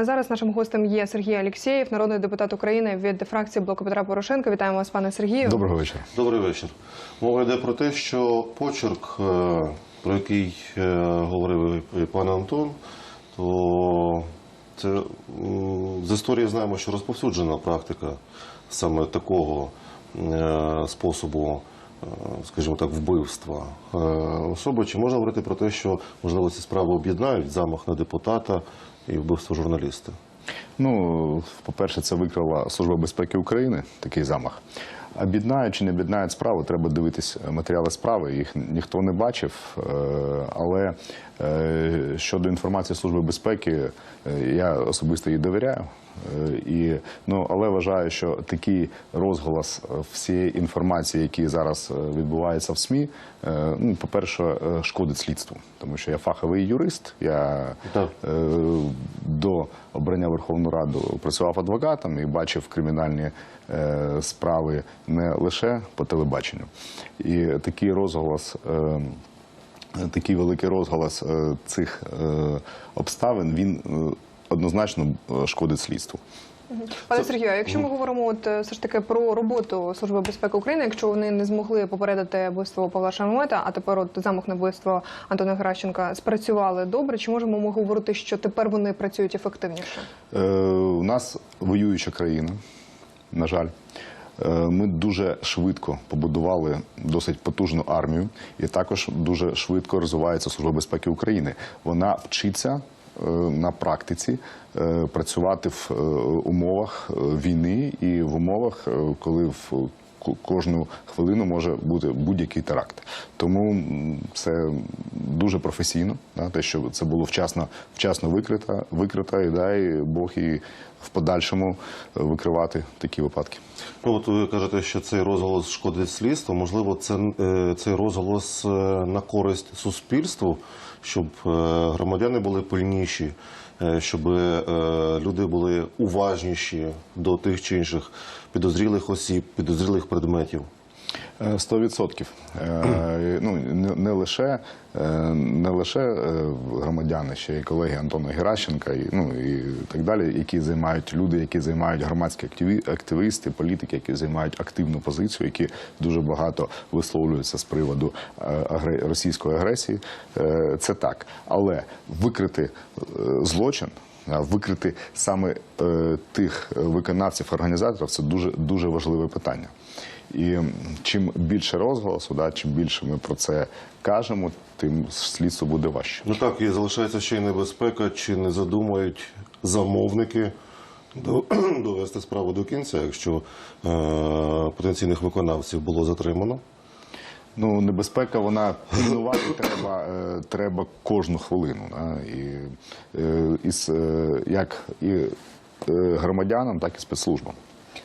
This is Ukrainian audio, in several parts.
Зараз нашим гостем є Сергій Алєксєєв, народний депутат України від фракції блоку Петра Порошенка. Вітаємо вас, пане Сергію. Доброго вечора. Добрий вечір. Мова йде про те, що почерк, е, про який е, говорив і пан Антон, то це з історії знаємо, що розповсюджена практика саме такого е, способу, скажімо так, вбивства особи. Чи можна говорити про те, що можливо ці справи об'єднають замах на депутата і вбивство журналіста? Ну, по-перше, це викрила Служба безпеки України такий замах. Об'єднають чи не об'єднають справу, треба дивитись матеріали справи. Їх ніхто не бачив. е, Але е, щодо інформації Служби безпеки, е, я особисто їй довіряю. Е, І, ну, але вважаю, що такий розголос е, всієї інформації, які зараз е, відбуваються в СМІ, ну, по-перше, е, шкодить слідству, тому що я фаховий юрист. Я Так. е, до обрання Верховну Раду працював адвокатом і бачив кримінальні е, справи не лише по телебаченню. І такий розголос. е, Такий великий розголос цих обставин він однозначно е, шкодить слідству. Пане Сергію, а якщо ми говоримо от е, все ж таки про роботу Служби безпеки України, якщо вони не змогли попередити вбивство Павла Шамета, а тепер от замах на вбивство Антона Геращенка спрацювали добре, чи можемо ми говорити, що тепер вони працюють ефективніше? Е, У нас воююча країна, на жаль. Е, Ми дуже швидко побудували досить потужну армію, і також дуже швидко розвивається Служба безпеки України. Вона вчиться на практиці е, працювати в е, умовах е, війни і в умовах, е, коли в кожну хвилину може бути будь-який теракт. Тому це дуже професійно, да, те, що це було вчасно, вчасно викрита, викрита і дай Бог і в подальшому е, викривати такі випадки. Ну, от ви кажете, що цей розголос шкодить слідству. Можливо, це е, цей розголос е, на користь суспільству, щоб громадяни були пильніші, щоб люди були уважніші до тих чи інших підозрілих осіб, підозрілих предметів. Е, Сто відсотків. Е, Ну не, лише е, не лише громадяни, ще й колеги Антона Геращенка, і ну і так далі, які займають люди, які займають громадські активі- активісти, політики, які займають активну позицію, які дуже багато висловлюються з приводу російської агресії. Це так, але викрити злочин. Викрити саме тих виконавців, організаторів це дуже дуже важливе питання. І чим більше розголосу, да, чим більше ми про це кажемо, тим слідство буде важче. Ну так, і залишається ще й небезпека, чи не задумають замовники до- довести справу до кінця, якщо е, потенційних виконавців було затримано. Ну, небезпека, вона пильнувати треба, е, треба кожну хвилину. Да, і, е, із, е, як і е, громадянам, так і спецслужбам.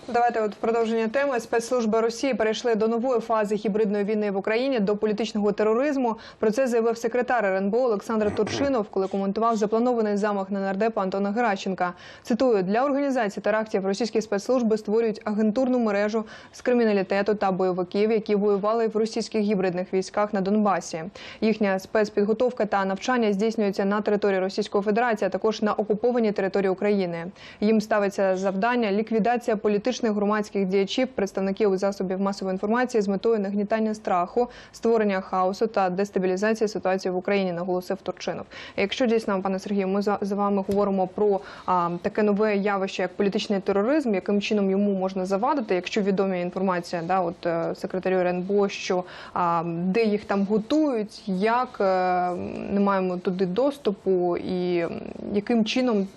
Давайте от продовження теми спецслужби Росії перейшли до нової фази гібридної війни в Україні до політичного тероризму. Про це заявив секретар РНБО Олександр Турчинов, коли коментував запланований замах на нардепа Антона Геращенка. Цитую для організації терактів російські спецслужби створюють агентурну мережу з криміналітету та бойовиків, які воювали в російських гібридних військах на Донбасі. Їхня спецпідготовка та навчання здійснюються на території Російської Федерації, а також на окупованій території України. Їм ставиться завдання ліквідація політичних громадських діячів, представників засобів масової інформації з метою нагнітання страху, створення хаосу та дестабілізації ситуації в Україні, наголосив Турчинов. Якщо дійсно, пане Сергію, ми з вами говоримо про а, таке нове явище, як політичний тероризм, яким чином йому можна завадити, якщо відома інформація, да, от е, секретарю РНБО, що а, де їх там готують, як е, не маємо туди доступу, і яким чином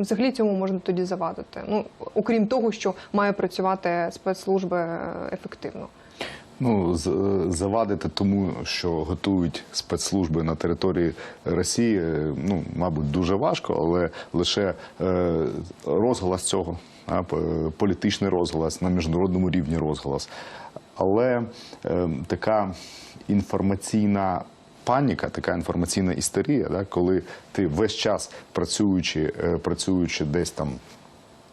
взагалі цьому можна тоді завадити? Ну окрім того, що має працювати спецслужби е, ефективно. Ну, е, завадити тому, що готують спецслужби на території Росії, е, ну, мабуть, дуже важко, але лише розголос цього, політичний розголос, на міжнародному рівні розголос. Але така інформаційна паніка, така інформаційна істерія, да, коли ти весь час працюючи, е, працюючи десь там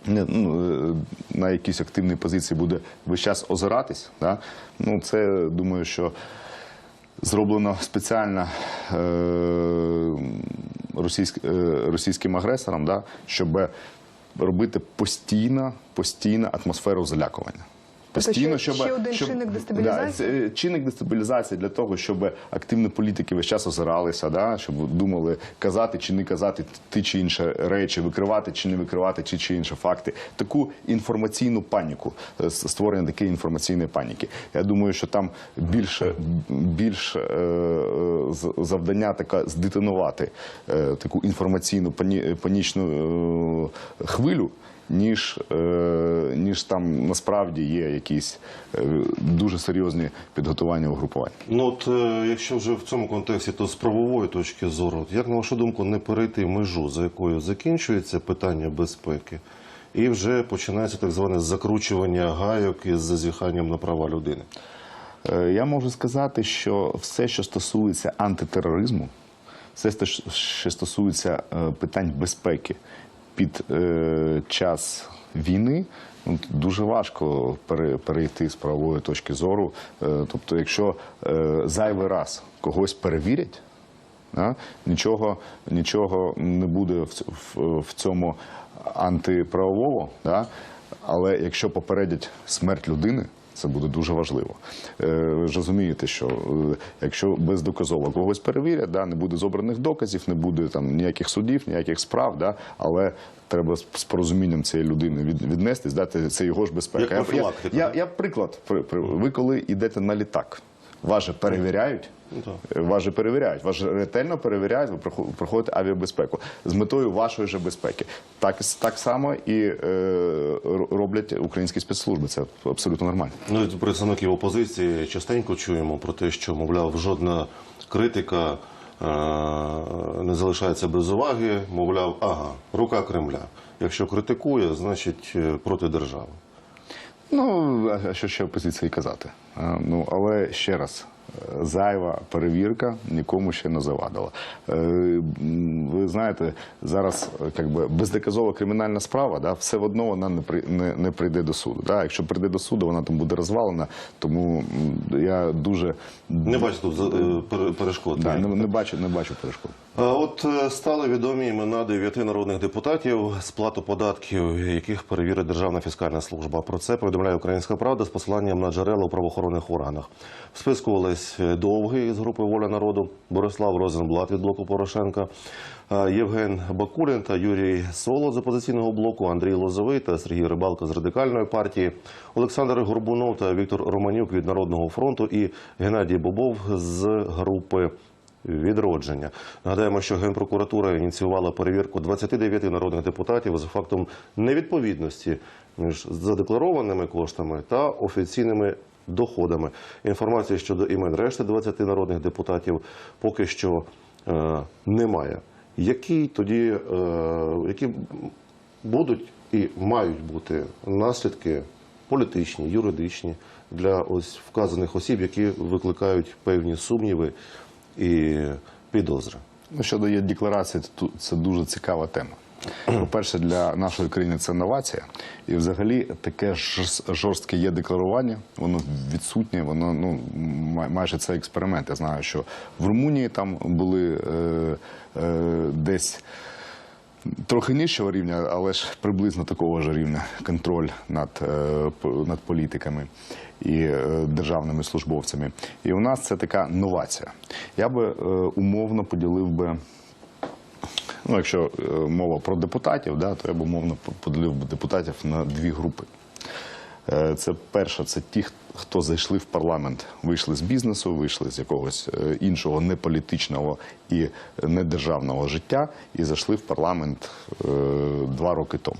не, ну, е, на якійсь активній позиції буде весь час озиратись. Да? Ну, це думаю, що зроблено спеціально е, російськ, російським агресорам, да, щоб робити постійно, постійно атмосферу залякування. Тобто ще- ще один чинник дестабілізації? Да, е, чинник дестабілізації для того, щоб активні політики весь час озиралися, да, щоб думали казати чи не казати ті чи інші речі, викривати чи не викривати ті чи інші факти. Таку інформаційну паніку, е, створення такої інформаційної паніки. Я думаю, що там більше, більше е, завдання така здетонувати таку інформаційну пані, панічну хвилю ніж, е, ніж там насправді є якісь е, дуже серйозні підготування угрупувань. Ну от е, якщо вже в цьому контексті, то з правової точки зору, як на вашу думку, не перейти межу, за якою закінчується питання безпеки, і вже починається так зване закручування гайок із зазіханням на права людини? Я можу сказати, що все, що стосується антитероризму, все, що стосується питань безпеки під е, час війни, ну, дуже важко перейти з правової точки зору. Е, Тобто, якщо е, зайвий раз когось перевірять? Нічого, нічого не буде в, цьому антиправового, але якщо попередять смерть людини, це буде дуже важливо. Е, розумієте, що е, якщо бездоказово когось перевірять, да, не буде зобраних доказів, не буде там ніяких судів, ніяких справ, да, але треба з порозумінням цієї людини віднестись, да, це його ж безпека. Я- я, я, я приклад. При- при- Ви коли йдете на літак, вас же перевіряють. Ну. Вас же перевіряють, вас же ретельно перевіряють, ви прохо- проходите авіабезпеку з метою вашої же безпеки. Так, так само і е, роблять українські спецслужби. Це абсолютно нормально. Ну, від представників опозиції частенько чуємо про те, що, мовляв, жодна критика е, не залишається без уваги. Мовляв, ага, рука Кремля. Якщо критикує, значить е, проти держави. Ну а що ще опозиції казати? Ну але ще раз. е, Зайва перевірка нікому ще не завадила. Е, Ви знаєте, зараз е, би бездоказова кримінальна справа, да, все одно вона не при не, не прийде до суду. Да. Якщо прийде до суду, вона там буде розвалена. Тому я дуже Не бачу тут пере- перешкод. да, не, не бачу, не бачу перешкод. От е, стали відомі імена дев'яти народних депутатів, сплату податків, яких перевірить Державна фіскальна служба. Про це повідомляє Українська Правда з посиланням на джерела у правоохоронних органах. В списку Олесь Довгий з групи Воля народу, Борислав Розенблат від блоку Порошенка, е, Євген Бакулін та Юрій Соло з опозиційного блоку, Андрій Лозовий та Сергій Рибалко з радикальної партії, Олександр Горбунов та Віктор Романюк від Народного фронту і Геннадій Бобов з групи відродження. Нагадаємо, що Генпрокуратура ініціювала перевірку 29 народних депутатів за фактом невідповідності між задекларованими коштами та офіційними доходами. Інформації щодо імен решти 20 народних депутатів поки що е, немає. Які тоді е, які будуть і мають бути наслідки політичні, юридичні для ось вказаних осіб, які викликають певні сумніви і підозри. Ну, щодо є декларації, це дуже цікава тема. По-перше, для нашої країни це новація. І взагалі таке жорс- жорстке є декларування, воно відсутнє, воно ну, майже це експеримент. Я знаю, що в Румунії там були е, е, десь трохи нижчого рівня, але ж приблизно такого ж рівня контроль над, е, над політиками і е, державними службовцями. І у нас це така новація. Я би е, умовно поділив би. Ну, якщо мова про депутатів, да, то я б умовно по- поділив депутатів на дві групи. Е, Це перше, це ті, хто зайшли в парламент, вийшли з бізнесу, вийшли з якогось е, іншого неполітичного і недержавного життя, і зайшли в парламент е, два роки тому.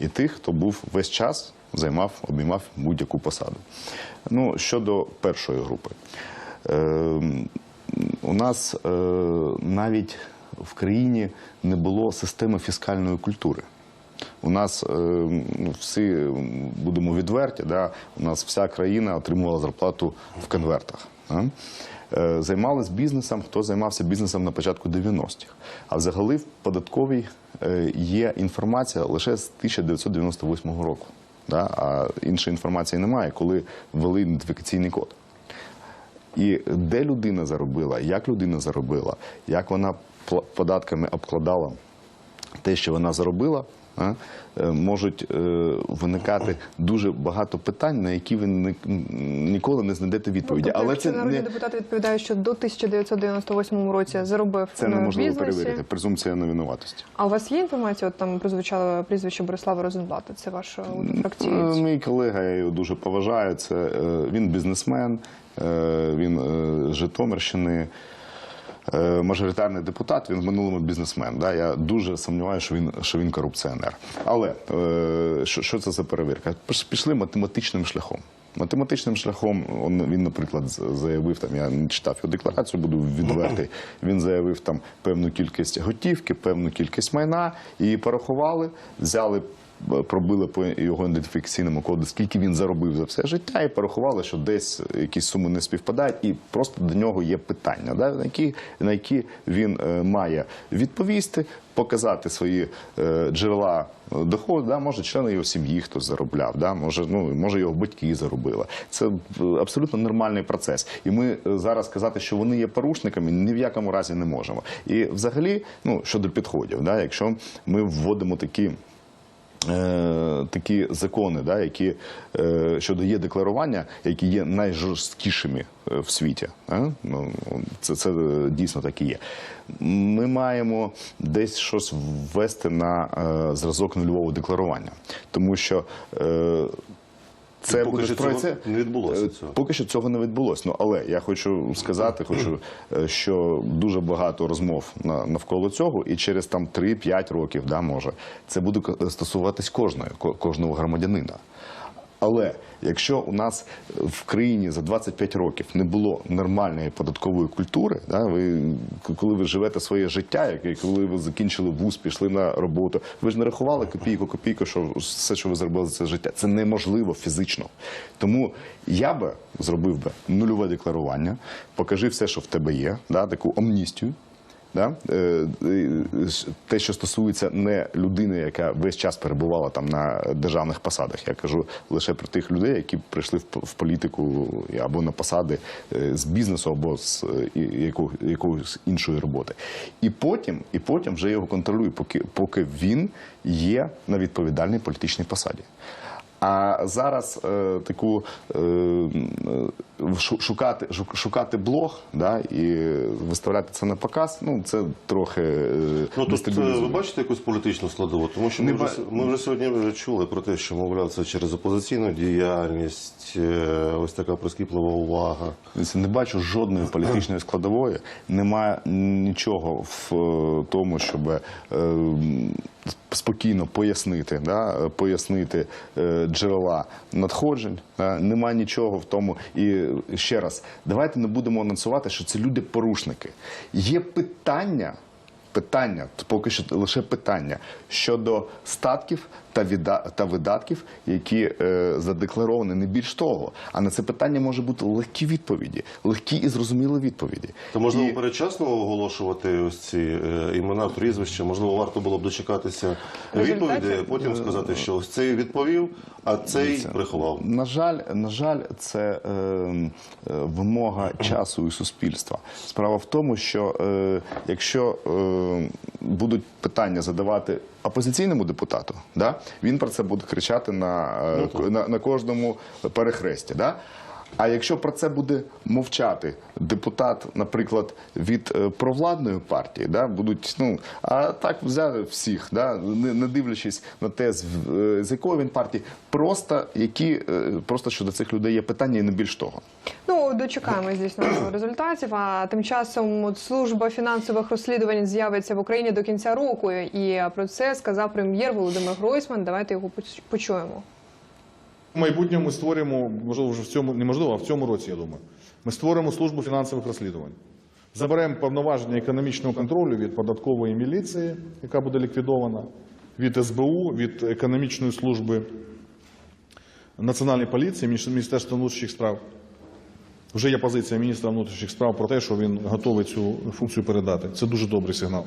І тих, хто був весь час, займав, обіймав будь-яку посаду. Ну, щодо першої групи. У нас навіть в країні не було системи фіскальної культури. У нас е, ну, всі будемо відверті, у нас вся країна отримувала зарплату в конвертах. Е, Займались бізнесом, хто займався бізнесом на початку 90-х. А взагалі в податковій е, є інформація лише з 1998 року. А іншої інформації немає, коли ввели ідентифікаційний код. І де людина заробила, як людина заробила, як вона податками обкладала те, що вона заробила, е, можуть е, виникати дуже багато питань, на які ви ніколи не знайдете відповіді. Тобто, Але це народні не, депутати відповідають, що до 1998 році заробив це неможливо бізнесі. перевірити. Презумпція невинуватості. А у вас є інформація? От там прозвучало прізвище Борислава Розенблата. Це ваш е, Е. Мій колега, я його дуже поважаю. Це е, він бізнесмен, е, він е, з Житомирщини. Е, Мажоритарний депутат, він в минулому бізнесмен. Да? Я дуже сумніваюся, що він, що він корупціонер. Але е, що, що це за перевірка? Піш- Пішли математичним шляхом. Математичним шляхом він, наприклад, заявив там, я не читав його декларацію, буду відвертий. Він заявив там певну кількість готівки, певну кількість майна, її порахували, взяли пробили по його ідентифікаційному коду, скільки він заробив за все життя, і порахували, що десь якісь суми не співпадають, і просто до нього є питання, да, на, які, на які він е, має відповісти, показати свої е, джерела доходу. Да, може, члени його сім'ї хтось заробляв, да, може, ну, може його батьки заробили. Це абсолютно нормальний процес. І ми е, зараз казати, що вони є порушниками, ні в якому разі не можемо. І взагалі, ну, щодо підходів, да, якщо ми вводимо такі такі закони, да, які е, щодо є декларування, які є найжорсткішими е, в світі. Ну, це, це е, дійсно так і є. Ми маємо десь щось ввести на е, зразок нульового декларування, тому що. Це поки буде що цього це не відбулося Е, цього. Поки що цього не відбулося. Ну але я хочу сказати, хочу, е, що дуже багато розмов на- навколо цього, і через там 3-5 років, да, може, це буде стосуватись кожної, кожного громадянина. Але якщо у нас в країні за 25 років не було нормальної податкової культури, да, ви коли ви живете своє життя, коли ви закінчили вуз, пішли на роботу, ви ж не рахували копійку, копійку, що все, що ви зробили за це життя, це неможливо фізично. Тому я би зробив би нульове декларування, покажи все, що в тебе є, да, таку амністію. Да? Е, Те, що стосується не людини, яка весь час перебувала там на державних посадах. Я кажу лише про тих людей, які прийшли в політику або на посади е, з бізнесу, або з е, якоїсь іншої роботи. І потім, і потім вже його контролює, поки, поки він є на відповідальній політичній посаді. А зараз е, таку е, шукати, шу- шукати блог да, і виставляти це на показ, ну це трохи е, Ну тут е, ви бачите якусь політичну складову, тому що ми, ба- вже, ми вже сьогодні чули про те, що мовляв це через опозиційну діяльність, е, ось така прискіплива увага. Не бачу жодної політичної складової. Немає нічого в тому, щоб спокійно пояснити, да, пояснити е, джерела надходжень. Да, Нема нічого в тому. І ще раз, давайте не будемо анонсувати, що це люди-порушники. Є питання. Питання, поки що лише питання щодо статків та відда- та видатків, які е, задекларовані, не більш того. А на це питання може бути легкі відповіді, легкі і зрозумілі відповіді. То можливо І- передчасно оголошувати ось ці е, імена, прізвища, можливо, варто було б дочекатися відповіді, а потім сказати, що ось цей відповів, а цей приховав. На жаль, на жаль, це е, е, вимога часу і суспільства. Справа в тому, що е, якщо е, будуть питання задавати опозиційному депутату, да, він про це буде кричати на, е, Ну, на, на кожному перехресті. Да? А якщо про це буде мовчати депутат, наприклад, від е, провладної партії, да, будуть, ну, а так взяли всіх, да, не, не дивлячись на те, з, е, з якої він партії, просто які е, просто щодо цих людей є питання і не більш того. Ну, дочекаємось, звісно, результатів. А тим часом от, служба фінансових розслідувань з'явиться в Україні до кінця року. І про це сказав прем'єр Володимир Гройсман. Давайте його поч- почуємо. В майбутньому ми створимо, можливо, вже в цьому неможливо, а в цьому році, я думаю. Ми створимо службу фінансових розслідувань. Заберемо повноваження економічного контролю від податкової міліції, яка буде ліквідована, від СБУ, від економічної служби Національної поліції, Мініс- Міністерства внутрішніх справ. Вже є позиція міністра внутрішніх справ про те, що він готовий цю функцію передати. Це дуже добрий сигнал.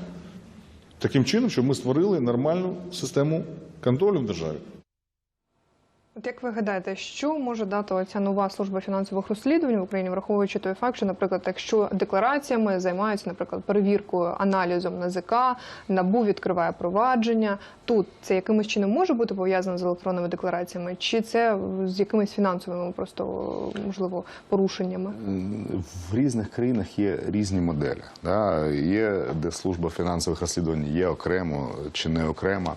Таким чином, щоб ми створили нормальну систему контролю в державі. От як ви гадаєте, що може дати оця нова служба фінансових розслідувань в Україні, враховуючи той факт, що, наприклад, якщо деклараціями займаються, наприклад, перевіркою аналізом НАЗК, НАБУ відкриває провадження, тут це якимось чином може бути пов'язано з електронними деклараціями, чи це з якимись фінансовими просто можливо порушеннями? В різних країнах є різні моделі. Да? Є, де служба фінансових розслідувань є окремо чи не окрема.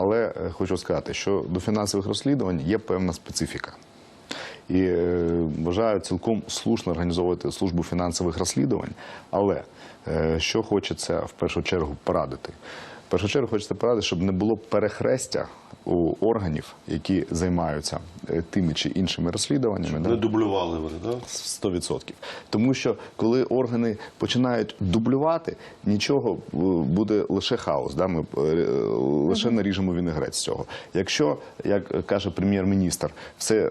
Але е, хочу сказати, що до фінансових розслідувань є певна специфіка. І е, вважаю цілком слушно організовувати службу фінансових розслідувань. Але е, що хочеться в першу чергу порадити? В першу чергу хочеться порадити, щоб не було перехрестя у органів, які займаються е, тими чи іншими розслідуваннями. да? Не дублювали вони, так? 100%. Тому що коли органи починають дублювати, нічого е, буде лише хаос. Да? Ми е, лише наріжемо вінегрець з цього. Якщо, як каже прем'єр-міністр, все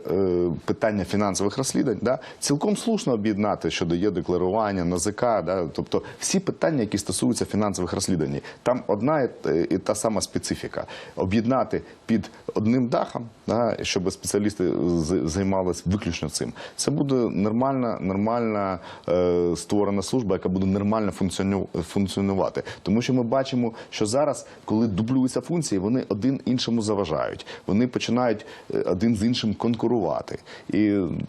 питання фінансових розслідувань, да? цілком слушно об'єднати щодо є декларування, НАЗК, да? тобто всі питання, які стосуються фінансових розслідувань, там одна і та сама специфіка. Об'єднати під одним дахом, да? щоб спеціалісти займалися виключно цим. Це буде нормальна, нормальна е, створена служба, яка буде нормально функціонувати. Тому що ми бачимо, що зараз, коли дублюються функції, вони один іншому заважають. Вони починають е, один з іншим конкурувати. І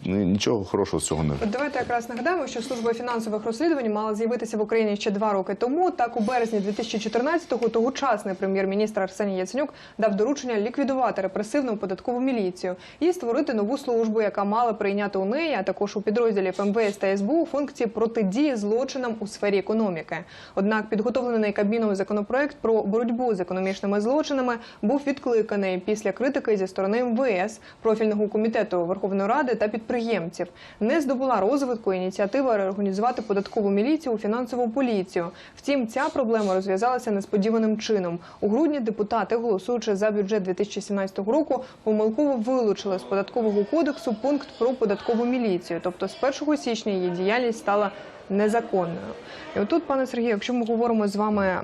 ну, нічого хорошого з цього не давайте якраз нагадаємо, що служба фінансових розслідувань мала з'явитися в Україні ще два роки тому. Так, у березні 2014-го тогочасний прем'єр-міністр Арсеній Яценюк дав доручення ліквідувати репресивну податкову міліцію і створити нову службу, яка мала прийняти у неї, а також у підрозділі МВС та СБУ функції протидії злочинам у сфері економіки. Однак підготовлений Кабміном законопроект про боротьбу з економічними злочинами був відкликаний після критики зі сторони МВС, профільного комітету Верховної Ради та підприємців. Не здобула розвитку ініціатива реорганізувати податкову міліцію у фінансову поліцію. Втім, ця проблема розв'язалася несподіваним чином. У грудні депутати, голосуючи за бюджет 2017 року, помилково вилучили з податкового кодексу пункт про податкову міліцію. Тобто з 1 січня її діяльність стала незаконною. І отут, пане Сергію, якщо ми говоримо з вами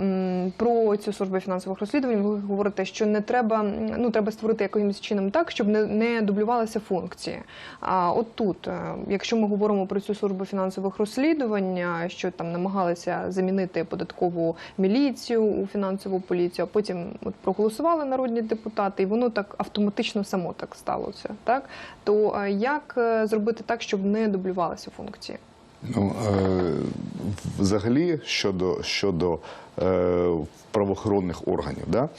про цю службу фінансових розслідувань, ви говорите, що не треба, ну треба створити якимось чином так, щоб не, не дублювалися функції. А от тут, е, якщо ми говоримо про цю службу фінансових розслідувань, що там намагалися замінити податкову міліцію у фінансову поліцію, а потім от проголосували народні депутати, і воно так автоматично само так сталося. Так то е, як е, зробити так, щоб не дублювалися функції? Ну, е, взагалі, щодо, щодо е, правоохоронних органів, да?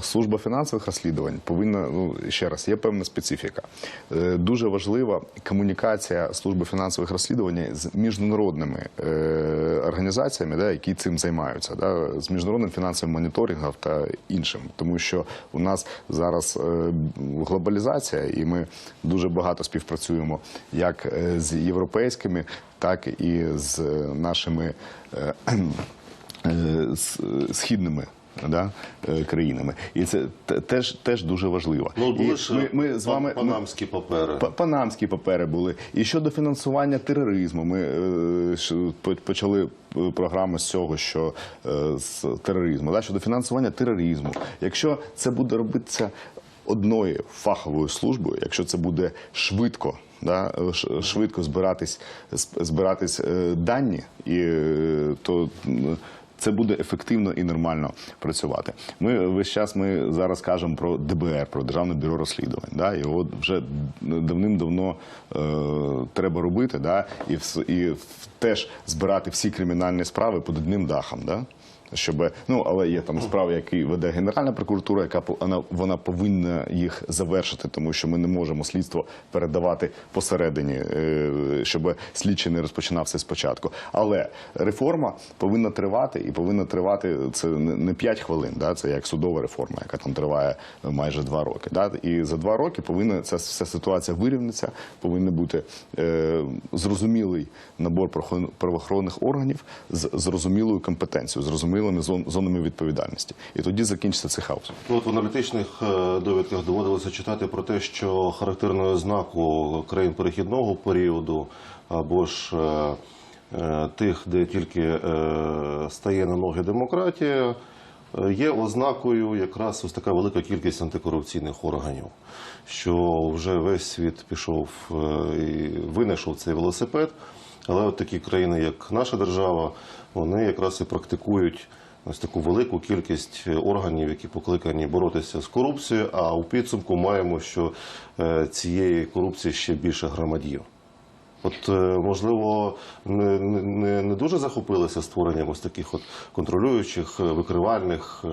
Служба фінансових розслідувань повинна, ну, ще раз, є певна специфіка. Е, дуже важлива комунікація служби фінансових розслідувань з міжнародними е, організаціями, да, які цим займаються, да, з міжнародним фінансовим моніторингом та іншим. Тому що у нас зараз е, глобалізація, і ми дуже багато співпрацюємо як з європейськими, так і з нашими з- східними. Да, е, країнами, і це теж теж дуже важливо. Ну, були ж ми, ми з вами панамські папери. Па- Панамські папери були. І щодо фінансування тероризму, ми е, почали е, програму з цього, що е, з тероризму, да, щодо фінансування тероризму. Якщо це буде робитися одною фаховою службою, якщо це буде швидко. Да, швидко збиратись, збиратись е, дані, і, то це буде ефективно і нормально працювати. Ми весь час ми зараз кажемо про ДБР, про Державне бюро розслідувань. Да? Його вже давним-давно е, треба робити, да? і, і теж збирати всі кримінальні справи під одним дахом. Да? Щоб, ну, але є там справи, які веде Генеральна прокуратура, яка вона, вона повинна їх завершити, тому що ми не можемо слідство передавати посередині, е, щоб слідчий не розпочинав все спочатку. Але реформа повинна тривати і повинна тривати це не не 5 хвилин, да, це як судова реформа, яка там триває майже 2 роки. Да, і за 2 роки повинна ця вся ситуація вирівнятися, повинен бути е, зрозумілий набор правоохорон- правоохоронних органів з зрозумілою компетенцією, зрозумілими зон- зонами відповідальності. І тоді закінчиться цей хаос. Ну, от в аналітичних е, довідках доводилося читати про те, що характерною ознакою країн перехідного періоду або ж е, е, тих, де тільки стає на ноги демократія, є ознакою якраз ось така велика кількість антикорупційних органів, що вже весь світ пішов і винайшов цей велосипед. Але от такі країни, як наша держава, вони якраз і практикують ось таку велику кількість органів, які покликані боротися з корупцією. А у підсумку маємо, що е, цієї корупції ще більше громадів. От, е, можливо, не, не, не дуже захопилися створенням ось таких от контролюючих, е, викривальних, е,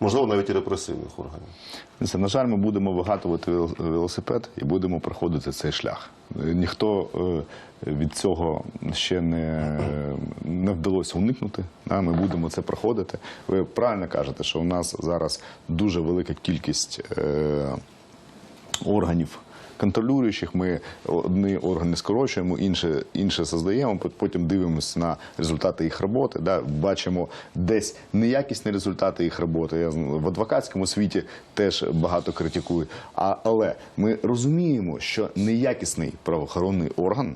можливо, навіть і репресивних органів. Це, на жаль, ми будемо вигадувати вел- велосипед і будемо проходити цей шлях. Ніхто від цього ще не, не вдалося уникнути. да, Ми будемо це проходити. Ви правильно кажете, що у нас зараз дуже велика кількість органів. Контролюючих ми одні органи скорочуємо, інші, інші создаємо, пот- потім дивимося на результати їх роботи. Да, бачимо десь неякісні результати їх роботи. Я в адвокатському світі теж багато критикую. А, але ми розуміємо, що неякісний правоохоронний орган.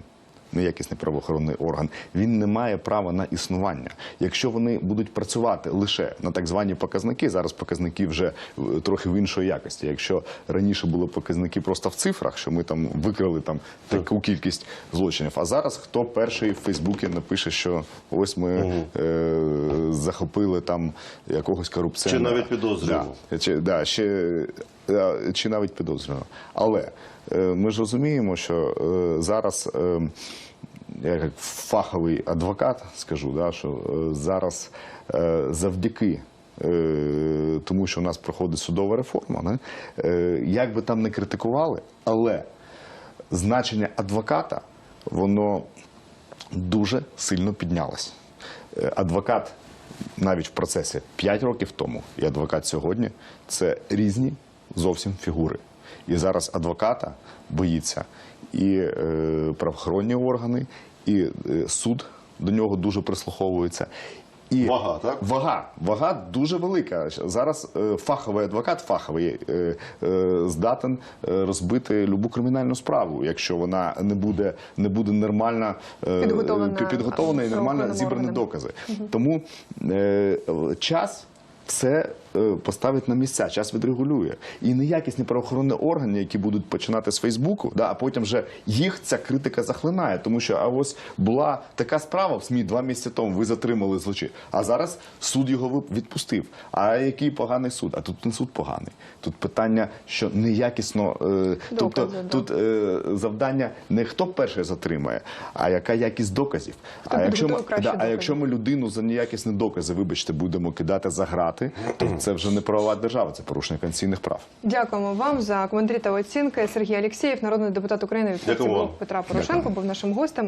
Неякісний правоохоронний орган, він не має права на існування. Якщо вони будуть працювати лише на так звані показники, зараз показники вже е, трохи в іншої якості. Якщо раніше були показники просто в цифрах, що ми там викрили там таку кількість злочинів. А зараз хто перший в Фейсбуці напише, що ось ми е, захопили там якогось корупціонера. Чи навіть підозрюваного. Да. Чи, да, ще, е, чи навіть підозрюваного. Але е, ми ж розуміємо, що е, зараз е, я як фаховий адвокат скажу, да, що е, зараз е, завдяки. е, Тому що у нас проходить судова реформа, не? Як би там не критикували, але значення адвоката воно дуже сильно піднялось. Адвокат навіть в процесі 5 років тому і адвокат сьогодні це різні зовсім фігури. І зараз адвоката боїться і правоохоронні органи, і е, суд до нього дуже прислуховується. І Вага, так? Вага, вага дуже велика. Зараз е, фаховий адвокат, фаховий е, е, здатен е, розбити любу кримінальну справу, якщо вона не буде, не буде нормально е, Підготовлена, підготовлена і нормально зібрані докази. Тому е, час. Це поставить на місця, час відрегулює. І неякісні правоохоронні органи, які будуть починати з Фейсбуку, да, а потім вже їх ця критика захлинає. Тому що а ось була така справа в СМІ два місяці тому, ви затримали злочин. А зараз суд його відпустив. А який поганий суд? А тут не суд поганий. Тут питання, що неякісно. Е, тобто да. тут е, завдання не хто перший затримає, а яка якість доказів. Хто а якщо ми, да, а якщо ми людину за неякісні докази, вибачте, будемо кидати за грати, то це вже не правова держава, це порушення конституційних прав. Дякуємо вам за коментарі та оцінки. Сергій Алєксєєв, народний депутат України від Дякую Петра Порошенко, був нашим гостем.